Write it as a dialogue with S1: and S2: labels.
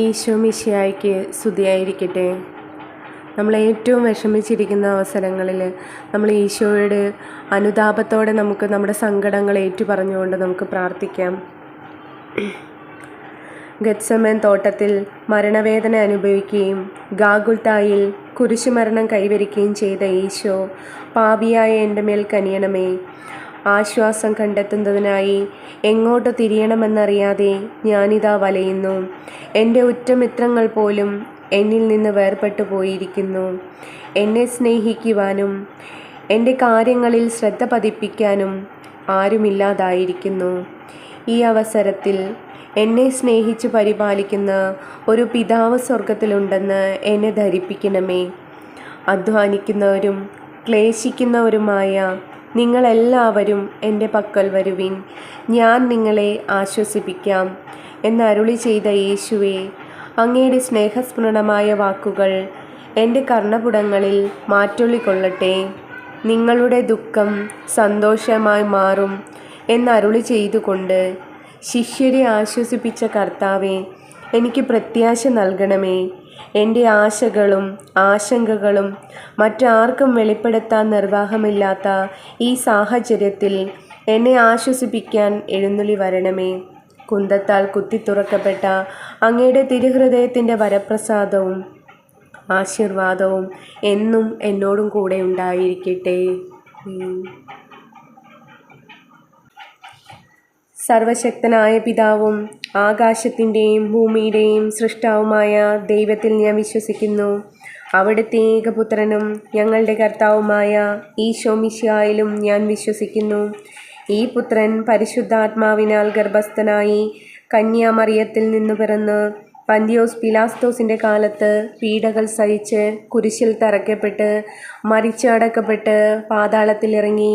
S1: ഈശോ മിശിയായിക്ക് സ്തുതിയായിരിക്കട്ടെ. നമ്മൾ ഏറ്റവും വിഷമിച്ചിരിക്കുന്ന അവസരങ്ങളിൽ നമ്മൾ ഈശോയുടെ അനുതാപത്തോടെ നമുക്ക് നമ്മുടെ സങ്കടങ്ങൾ ഏറ്റു പറഞ്ഞുകൊണ്ട് നമുക്ക് പ്രാർത്ഥിക്കാം. ഗത്സമൻ തോട്ടത്തിൽ മരണവേദന അനുഭവിക്കുകയും ഗാഗുൽത്തായിൽ കുരിശുമരണം കൈവരിക്കുകയും ചെയ്ത ഈശോ പാപിയായ എന്റെ മേൽ കനിയണമേ. ആശ്വാസം കണ്ടെത്തുന്നതിനായി എങ്ങോട്ട് തിരിയണമെന്നറിയാതെ ഞാനിതാ വലയുന്നു. എന്റെ ഉറ്റമിത്രങ്ങൾ പോലും എന്നിൽ നിന്ന് വേർപെട്ടു പോയിരിക്കുന്നു. എന്നെ സ്നേഹിക്കുവാനും എന്റെ കാര്യങ്ങളിൽ ശ്രദ്ധ പതിപ്പിക്കാനും ആരുമില്ലാതായിരിക്കുന്നു. ഈ അവസരത്തിൽ എന്നെ സ്നേഹിച്ച് പരിപാലിക്കുന്ന ഒരു പിതാവ് സ്വർഗത്തിലുണ്ടെന്ന് എന്നെ ധരിപ്പിക്കണമേ. അധ്വാനിക്കുന്നവരും ക്ലേശിക്കുന്നവരുമായ നിങ്ങളെല്ലാവരും എന്റെ പക്കൽ വരുവിൻ. ഞാൻ നിങ്ങളെ ആശ്വസിപ്പിക്കാം. എന്നരുളി ചെയ്ത യേശുവെ അങ്ങയുടെ സ്നേഹസ്മരണമായ വാക്കുകൾ എന്റെ കർണപുടങ്ങളിൽ മാറ്റൊള്ളിക്കൊള്ളട്ടെ നിങ്ങളുടെ ദുഃഖം സന്തോഷമായി മാറും എന്നരുളി ചെയ്തുകൊണ്ട് ശിഷ്യരെ ആശ്വസിപ്പിച്ച കർത്താവെ എനിക്ക് പ്രത്യാശ നൽകണമേ. എന്റെ ആശകളും ആശങ്കകളും മറ്റാർക്കും വെളിപ്പെടുത്താൻ നിർവാഹമില്ലാത്ത ഈ സാഹചര്യത്തിൽ എന്നെ ആശ്വസിപ്പിക്കാൻ എഴുന്നള്ളി വരണമേ. കുന്തത്താൽ കുത്തിത്തുറക്കപ്പെട്ട അങ്ങയുടെ തിരുഹൃദയത്തിന്റെ വരപ്രസാദവും ആശീർവാദവും എന്നും എന്നോടും കൂടെ ഉണ്ടായിരിക്കട്ടെ. സർവശക്തനായ പിതാവും ആകാശത്തിന്റെയും ഭൂമിയുടെയും സൃഷ്ടാവുമായ ദൈവത്തിൽ ഞാൻ വിശ്വസിക്കുന്നു. അവിടുത്തെ ഏകപുത്രനും ഞങ്ങളുടെ കർത്താവുമായ ഈശോ മിശിഹായിലും ഞാൻ വിശ്വസിക്കുന്നു. ഈ പുത്രൻ പരിശുദ്ധാത്മാവിനാൽ ഗർഭസ്ഥനായി കന്യാമറിയത്തിൽ നിന്ന് പിറന്ന് പന്തിയോസ് പിലാസ്തോസിന്റെ കാലത്ത് പീഡകൾ സഹിച്ച് കുരിശിൽ തറയ്ക്കപ്പെട്ട് മരിച്ചടക്കപ്പെട്ട് പാതാളത്തിലിറങ്ങി